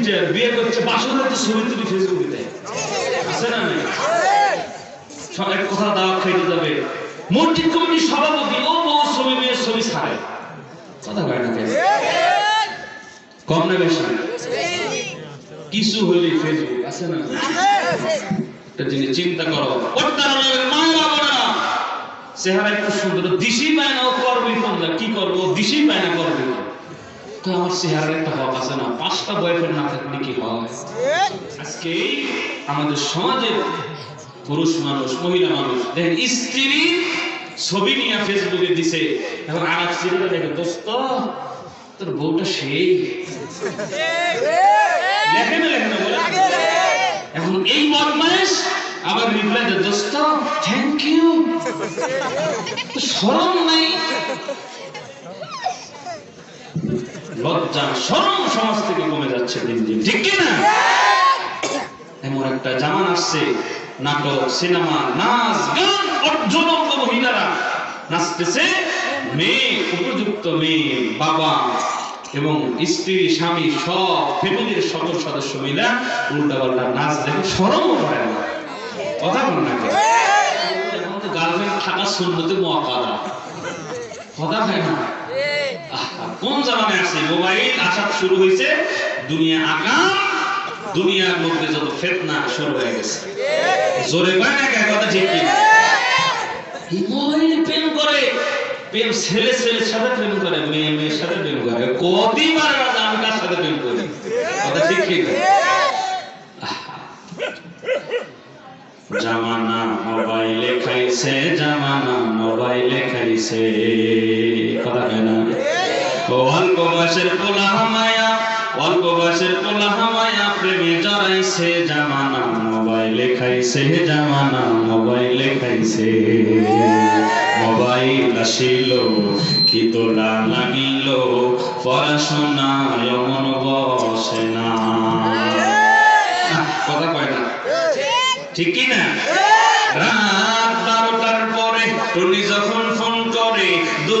Digital বিয়ে করছে বাসনের তো ছবি তুলি ফেসবুকে আছে না নাই? কথা দাওয়াত খাইতে যাবে। সভাপতি, ও বউ ছবি মেয়ের ছবি ছাড়ে। কথা কয় না কম না বেশি? কিছু হইলে ফেসবুক আছে না একটা জিনিস চিন্তা করো। মায়েরা চেহারা একটু সুন্দর। দিশি পায় করবি কি করব? দিশি পায় না করবি? তো আমার চেহারা একটা হক আছে না? পাঁচটা বয়ফ্রেন্ড না থাকলে কি হয়? আজকে আমাদের সমাজের পুরুষ মানুষ, মহিলা মানুষ, দেখেন স্ত্রী ছবি নিয়ে ফেসবুকে দিছে, এখন আর এক স্ত্রীরা দেখে, দোস্ত, তোর বউটা সেই। লেখে না লেখে না বলে? এখন এই বদমাইশ আবার রিপ্লাই দেয়, দোস্ত থ্যাংক ইউ শরম নাই। লজ্জা শরম সমাজ থেকে কমে যাচ্ছে দিন দিন। ঠিক কি না? এমন একটা জামান আসছে, নাটক, সিনেমা, নাচ, গান অর্জনজ্ঞ মহিলারা নাচতেছে। মেয়ে, উপযুক্ত মেয়ে, বাবা এবং স্ত্রী, স্বামী সব ফ্যামিলির সকল সদস্য মিলা উল্টা পাল্টা নাচ দেখে সরমও করে না। কথা বল না কেন? এখন তো গার্লফ্রেন্ড থাকা সুন্নতে মহাকাদা কথা হয় না। কোন জামানে আছে মোবাইল আসা শুরু হয়েছে? দুনিয়া আগাম, দুনিয়ার মধ্যে যত ফেতনা শুরু হয়ে গেছে। জোরে কয় না কথা ঠিক এই প্রেম করে, প্রেম ছেলে ছেলের সাথে প্রেম করে, মেয়ে মেয়ের সাথে প্রেম করে কার সাথে প্রেম কথা ঠিক জামানা মোবাইলে খাইছে, জামানা মোবাইলে খাইছে। কথা অল্প বয়সের পোলা হামায়া অল্প বয়সের পোলা হামায়া প্রেমে জামানা মোবাইলে খাইছে মোবাইলে আসিল, কি তোলা লাগিল পড়াশোনায় মন বসে না। কথা কয় না। ঠিক কি না? রাত বারোটার পরে টুনি যখন ফোন করে দু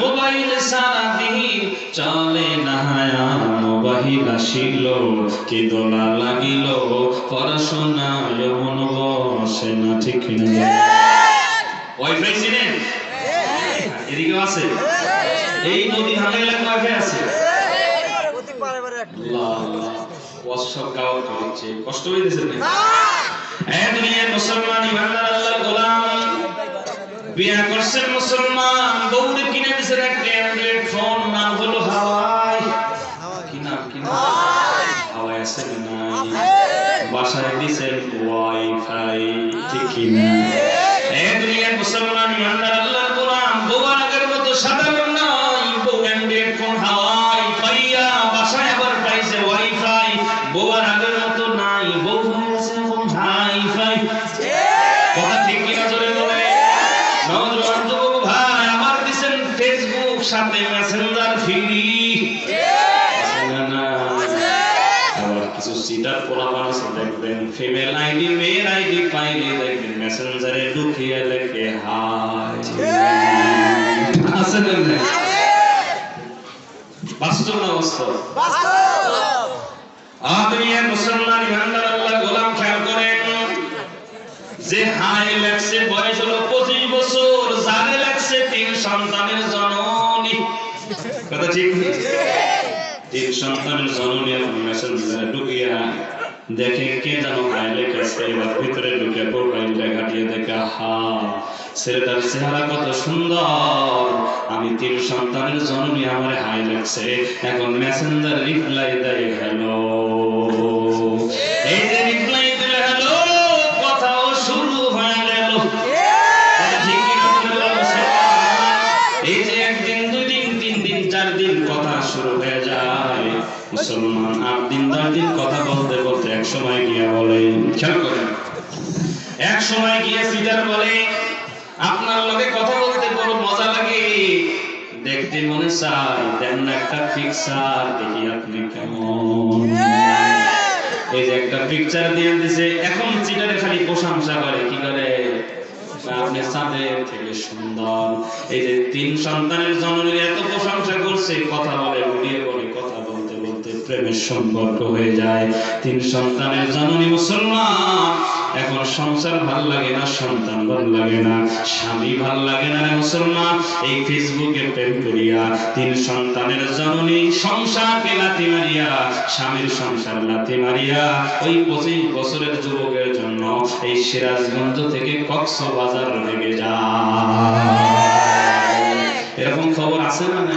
মোবাইল সারা দিন চলে না মোবাইল আসিল কি দোলা লাগিল। পড়াশোনা মন বসে না ঠিক কিনা ওয়াইফাই এদিকেও আছে? এই নদী ভাঙা এলাকা ওয়াইফাই আছে? আল্লাহ আল্লাহ কষ্ট হইতেছে না এই দুনিয়ার মুসলমান ইমানদার আল্লাহর গোলাম। বিয়া মুসলমান কিনে অ্যান্ড্রয়েড ফোন, নাম হলো হাওয়াই। কি নাম কি নাম? হাওয়াই আছে নাই? বাসায় দিছেন ওয়াইফাই, ঠিক কি না? এই দুনিয়ার মুসলমান, ইমানদার, আল্লাহর গোলাম আগের মতো নয়। সিটার পোলাপান আছে দেখবেন ফিমেল আইডি মেল আইডি পাইলে দেখবেন মেসেঞ্জারে ঢুকিয়ে লেখে হাই আছে না না? বাস্তব না বাস্তব মুসলমান ইমানদার আল্লাহ গোলাম খেয়াল করেন যে হাই লাগছে বয়স হলো পঁচিশ বছর জানে লাগছে তিন সন্তানের জননী কথা ঠিক তিন সন্তানের জননী এখন মেসেঞ্জারে ঢুকিয়া দেখে কে যেন হাই কাছে বা ভিতরে ঢুকে প্রোফাইলটা ঘাটিয়ে দেখে হা ছেলেটার চেহারা কত সুন্দর আমি তিন সন্তানের জননী আমার হাই লাগছে এখন মেসেঞ্জার রিপ্লাই দেয় হ্যালো মুসলমান। আর দিন দশ দিন কথা বলতে বলতে এক সময় গিয়ে বলে খেয়াল করেন এক সময় গিয়ে সিটার বলে, আপনার লগে কথা বলতে বড় মজা লাগে। দেখতে মনে চাই, দেন একটা পিকচার দেখি আপনি কেমন। এই যে একটা পিকচার দিয়ে দিছে, এখন চিটারে খালি প্রশংসা করে, কি করে? আপনি চাঁদের থেকে সুন্দর। এই যে তিন সন্তানের জননীর এত প্রশংসা করছে, কথা বলে, ভিডিও করে কথা বলতে বলতে প্রেমের সম্পর্ক হয়ে যায়। তিন সন্তানের জননী মুসলমান। এখন সংসার ভালো লাগে না, সন্তান ভালো লাগে না, স্বামী ভালো লাগে না মুসলমান। এই ফেসবুকে প্রেম করিয়া তিন সন্তানের জননী সংসারকে লাথি মারিয়া, স্বামীর সংসার লাথি মারিয়া, ওই পঁচিশ বছরের যুবকের জন্য এই সিরাজগঞ্জ থেকে কক্সবাজার লেগে যায়। এরকম খবর আছে না না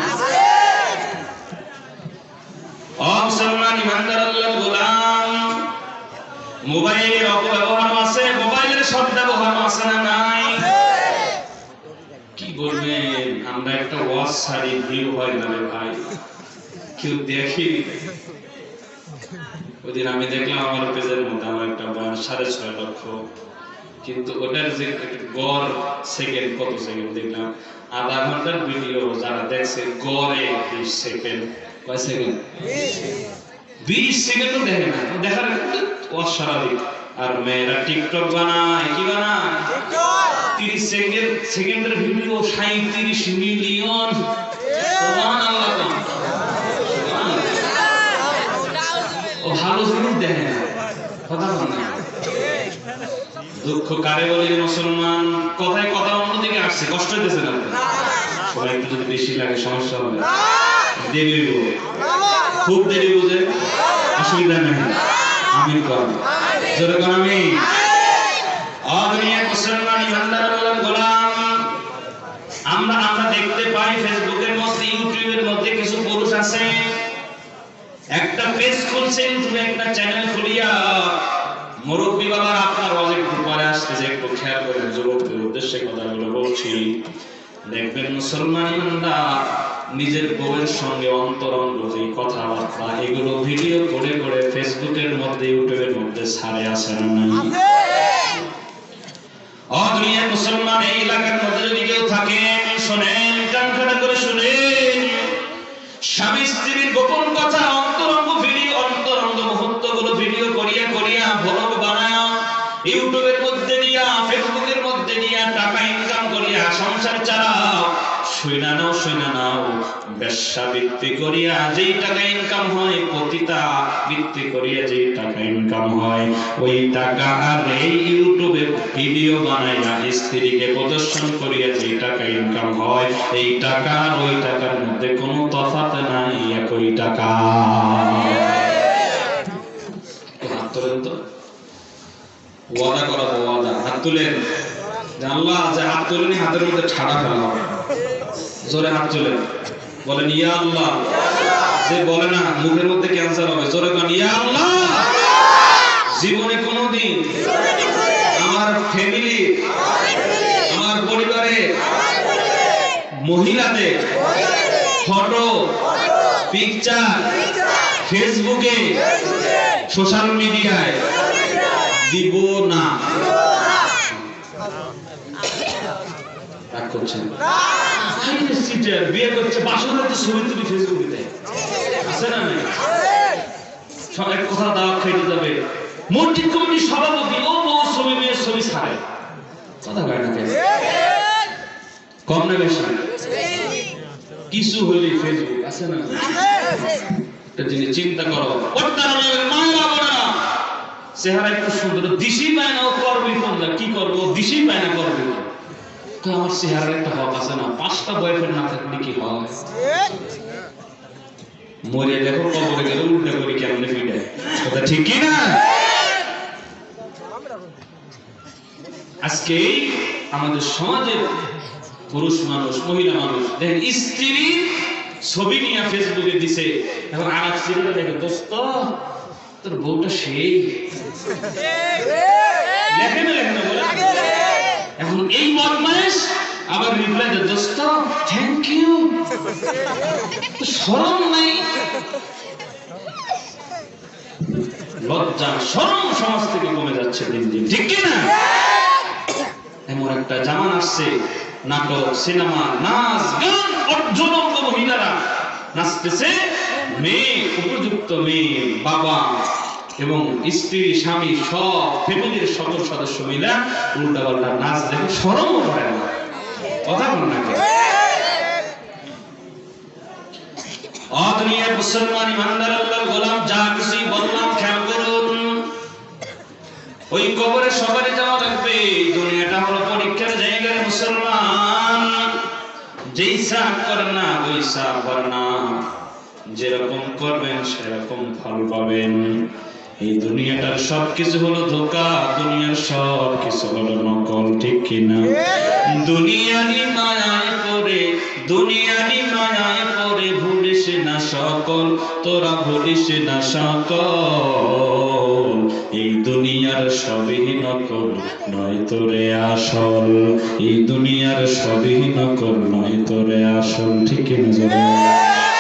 মুসলমান ইমানদার গোলাম। মোবাইলের অপব্যবহার আছে, মোবাইলের সদ্ব্যবহার আছে না নাই? কি বলবেন? আমরা একটা ওয়াজ সারি ভিউ হয় না ভাই। কেউ দেখি? ওদিন আমি দেখলাম আমার পেজের মধ্যে আমার একটা বয়ান সাড়ে ছয় লক্ষ। কিন্তু ওটার যে গড় সেকেন্ড কত সেকেন্ড দেখলাম? আধা ঘণ্টার ভিডিও যারা দেখছে, গড়ে সেকেন্ড কয় সেকেন্ড বিশ সেকেন্ডও না দেখার অস্বাভাবিক আর মেয়েরা টিকটক বানায়, কি বানায়? সেকেন্ড সেকেন্ডের ভিডিও সাঁত্রিশ মিলিয়ন। ও ভালো জিনিস দেখে না। কথা দুঃখ কারে বলে মুসলমান? কথায় কথা অন্যদিকে আসছে, কষ্ট হইতেছে না? সবাই একটু যদি বেশি লাগে, সমস্যা হবে দেরি হইব। খুব দেরি বুঝে অসুবিধা নেই। আমি কর জোরে কর আমি অদুনিয়া মুসলমান ইমানদার আল্লাহর গোলাম, আমরা আমরা দেখতে পাই ফেসবুকের মধ্যে, ইউটিউবের মধ্যে কিছু পুরুষ আছে। একটা পেজ খুলছে, ইউটিউবে একটা চ্যানেল খুলিয়া মুরব্বী বাবার আপনার একটু পরে আসতেছে। একটু খেয়াল করেন যুবকদের উদ্দেশ্যে কথাগুলো বলছি। দেখবেন মুসলমান ইমানদার নিজের বউয়ের সঙ্গে অন্তরঙ্গ যে কথাবার্তা এগুলো ভিডিও করে করে ফেসবুকের মধ্যে ইউটিউবের মধ্যে ছাড়ে আসে না নাই? মুসলমান এই এলাকার মধ্যে যদি কেউ থাকেন শোনেন কান করে শুনেন। স্বামী স্ত্রীর গোপন কথা অন্তরঙ্গ ভিডিও অন্তরঙ্গ মুহূর্তগুলো ভিডিও করিয়া করিয়া ভ্লগ বানায় ইউটিউবের মধ্যে দিয়া ফেসবুকের মধ্যে দিয়া টাকা ইনকাম করিয়া সংসার চালাও। শুইনা নাও শুইনা নাও। ব্যবসা বৃত্তি করিয়া যেই টাকা ইনকাম হয় প্রতিটা বৃত্তি করিয়া যেই টাকা ইনকাম হয়, ওই টাকা আর এই ইউটিউবে ভিডিও বানাইয়া স্ত্রীকে প্রদর্শন করিয়া যেই টাকা ইনকাম হয়, এই টাকা আর ওই টাকার মধ্যে কোনো তফাৎ নাই, একই টাকা। হাত তোলেন তো। ওয়াদা হাত তুলেন। আল্লাহ যে হাত তুলেনি, হাতের মধ্যে ঠাড়া ফেলা জোরে হাত তুলেন। বলেন, ইয়া আল্লাহ। যে বলে না, মুখের মধ্যে ক্যান্সার হবে। জোরে বলেন, ইয়া আল্লাহ। জীবনে কোনোদিন আমার ফ্যামিলি আমার পরিবারে, মহিলাদের ফটো পিকচার ফেসবুকে সোশ্যাল মিডিয়ায় দিব না। করছেন? বিয়ে করছে, বাসন হয়তো ছবি তুলি ফেসবুকে। আছে না নাই? কথা খাইতে যাবে। কমিটির সভাপতি, ও বউ ছবি মেয়ের ছবি ছাড়ে। কথা কেন? কম না বেশি? কিছু ফেসবুক, আছে না একটা জিনিস চিন্তা করো। আড়ালে মায়েরা চেহারা একটু সুন্দর। দিশি পায় ও করবি কোনটা? কি করব? ও দিশি পায় না, করবি? তো আমার চেহারার একটা হক আছে না? পাঁচটা বয়ফ্রেন্ড না থাকলে কি মরে দেখো, কবরে গেলে উল্টে ফিরে? কথা ঠিক কি না? আজকে আমাদের সমাজের পুরুষ মানুষ, মহিলা মানুষ, দেখেন স্ত্রী ছবি নিয়ে ফেসবুকে দিছে, এখন আর দেখে দোস্ত, তোর বউটা সেই। এখন এই বদমাইশ আবার রিপ্লাই দেয়, দোস্ত থ্যাংক ইউ শরম নাই। লজ্জা, শরম সমাজ থেকে কমে যাচ্ছে দিন দিন, ঠিক এমন একটা জামান আসছে, নাটক, সিনেমা, নাচ, গান অর্জনঙ্গ মহিলারা নাচতেছে। মেয়ে, উপযুক্ত মেয়ে, বাবা এবং স্ত্রী, স্বামী সব ফ্যামিলির সকল সদস্য মিলা উল্টা পাল্টা নাচ দেখে সরম করে না। কথা বল মুসলমান ইমানদার গোলাম, যা বললাম খেয়াল করুন। ওই কবরে সবারই যাওয়া লাগবে। দুনিয়াটা হলো পরীক্ষার জায়গা রে মুসলমান। যেই সাপ করে না, ওই সাপ করে না। যেরকম করবেন, সেরকম ফল পাবেন। এই দুনিয়াটার সব কিছু হলো ধোকা, দুনিয়ার সব কিছু হলো নকল, ঠিক কিনা দুনিয়ারি মায়ায় পড়ে দুনিয়ারি মায়ায় পড়ে, ভুলিস না সকল, তোরা ভুলিস না সকল। এই দুনিয়ার সবই নকল, নয় তোরে আসল। এই দুনিয়ার সবই নকল, নয় তোরে আসল, ঠিক না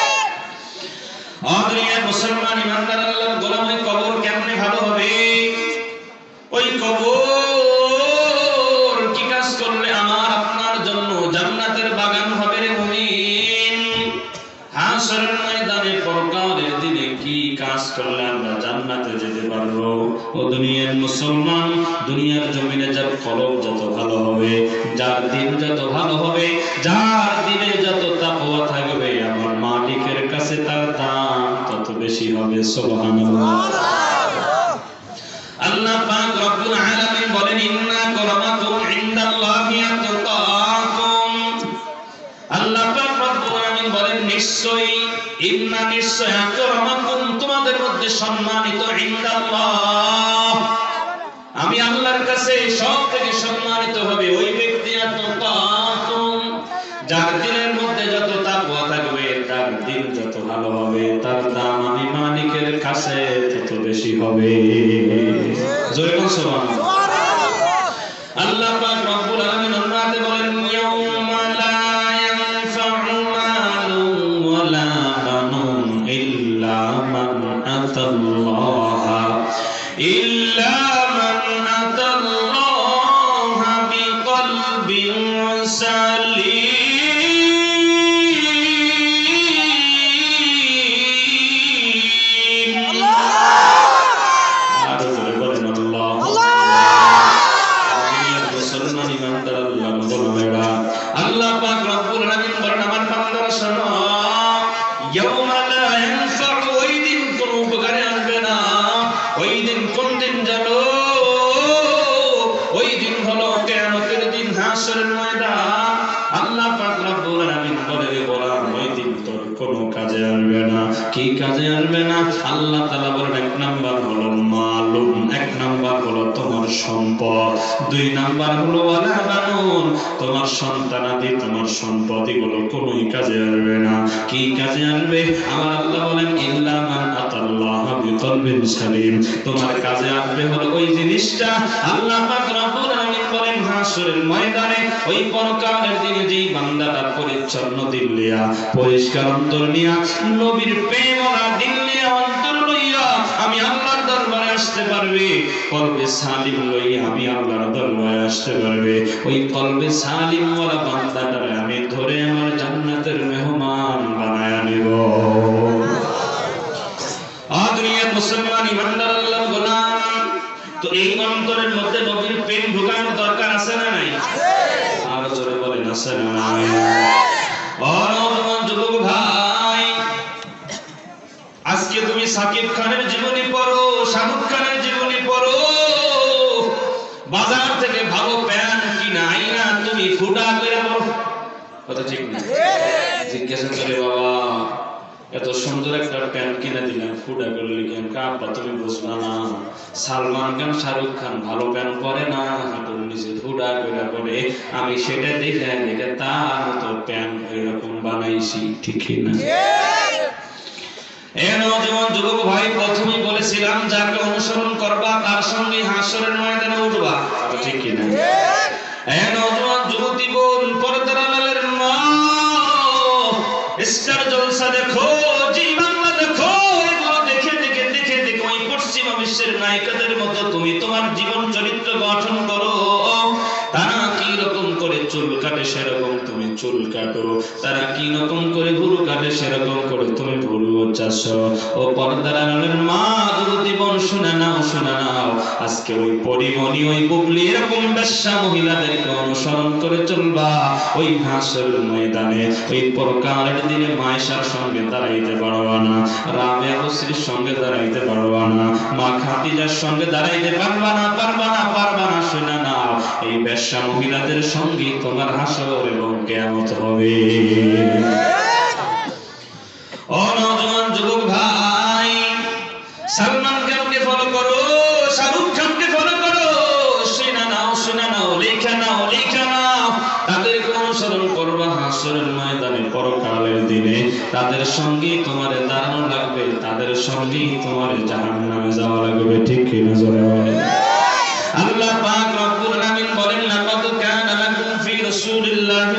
যত ভালো হবে। যার দিনে যত তাকওয়া থাকবে, আমার মালিকের কাছে তার দাম তত বেশি হবে, সুবহানাল্লাহ। আল্লাহ পাক রব্বুল আলামিন বলেন, ইন্না করমাকুম ইনদাল্লাহি আতকাকুম আল্লাহ পাক রব্বুল আলামিন বলেন, নিশ্চয়ই, ইন্না নিশ্চয় আকরামাকুম যার দিনের মধ্যে যত তাকওয়া থাকবে, তার দিন যত ভালো হবে, তার দাম আমি মালিকের কাছে তত বেশি হবে। জোরে বল সুবহানাল্লাহ। আল্লাহ পাক রব্বুল আলামিন অন্য বলেন, ইয়াউমা লা ইয়ানফা'ু মালুন ওয়ালা বানুন ইল্লা মান আতাল্লাহা বলে গোলাম ওই কোনো কাজে আসবে না। কি কাজে আসবে না? আল্লাহ তাআলা বলেন, এক নাম্বার হলো মালুম, এক নাম্বার হলো তোমার সম্পদ। দুই নাম্বার হলো বানুন, তোমার সন্তানাদি তোমার সম্পদ এগুলো কোনোই কাজে আসবে না। কি কাজে আসবে? আমার আল্লাহ বলেন, ইল্লা মান আতাল্লাহ বিকলবিন সালিম। তোমার কাজে আসবে হলো ওই জিনিসটা। আল্লাহ পাক রব্বুল আলামিন হাসরের ময়দানে ওই পরকালের দিনে যেই বান্দাটা পরিচ্ছন্ন দিল লিয়া পরিষ্কার অন্তর নিয়া নবীর প্রেমরা দিল নিয়া অন্তর লইয়া আমি আল্লাহর দরবারে আসতে পারবে। কলবে সালিম লইয়া আমি আল্লাহর দরবারে আসতে পারবে। ওই কলবে সালিম ওয়ালা বান্দাটারে আমি ধরে আমার জান্নাতের মেহমান বানায়া নিব। আদুনিয়ার মুসলমান ইমানদার আল্লাহর গোলাম তো এই অন্তরের মধ্যে নবীর প্রেম ঢুকানোর দরকার আছে না নাই? আর জোরে বলেন, আছে না নাই? যুবক ভাই, আজকে তুমি সাকিব খানের জীবনী পড়ো, শাহরুখ খানের জীবনী পড়ো। বাজার থেকে ভালো প্যান্ট কিনা আইনা তুমি ফুটা করে কথা ঠিক না? জিজ্ঞাসা করে বাবা এত সুন্দর একটা প্যান্ট কিনে দিলেন, ফুটা করে লিখেন কাপড় তুমি বুঝবা না। সালমান খান, শাহরুখ খান, ভালো প্যান্ট পরে না, হাঁটুর নিচে ফুটা করে পরে। আমি সেটা দেখে দেখে তার মতো প্যান্ট এরকম বানাইছি, ঠিক না? যেমন যুবক ভাই, প্রথমেই বলেছিলাম, যাকে অনুসরণ করবা, তার সঙ্গে হাসরের ময়দানে উঠবা। ঠিক নজমান যুবতী বোন পরে তারা মেলের মা জলসা দেখো। বিশ্বের নায়িকাদের মতো তুমি তোমার জীবন চরিত্র গঠন করো। তারা কি রকম করে চুল কাটে সেরকম তুমি চুল কাটো। তারা কি রকম করে ভুরু কাটে সেরকম করে তুমি ভুরু চাষ ও পর্দার মা দুরুতি বোন শুনে নাও শুনে নাও। আজকে ওই পরিমণি ওই বুবলি এরকম বেশ্যা মহিলাদেরকে অনুসরণ করে চলবা। ওই হাসের ময়দানে ওই দিনে মায়েশার সঙ্গে দাঁড়াইতে পারবা না সঙ্গে দাঁড়াইতে পারবা না মা খাতিজার সঙ্গে দাঁড়াইতে পারবা না পারবা না পারবা না শুনে নাও। এই বেশ্যা মহিলাদের সঙ্গে তোমার হাসর এবং কেমত হবে। ও নওজোয়ান যুবক ভাই, সালমান খানকে ফলো করো, শাহরুখ খানকে ফলো করো। শোনা নাও শোনা নাও, লেখা নাও লেখা নাও। তাদেরকে অনুসরণ করবা, হাসরের ময়দানে পরকালের দিনে। তাদের সঙ্গে তোমার দাঁড়ানো লাগবে, তাদের সঙ্গে তোমার জাহান নামে যাওয়া লাগবে, ঠিক কিনা জোরে আল্লাহ পাক রব্বুল আলামিন বলেন, লাকাদ কানা লাকুম ফি রাসূলিল্লাহি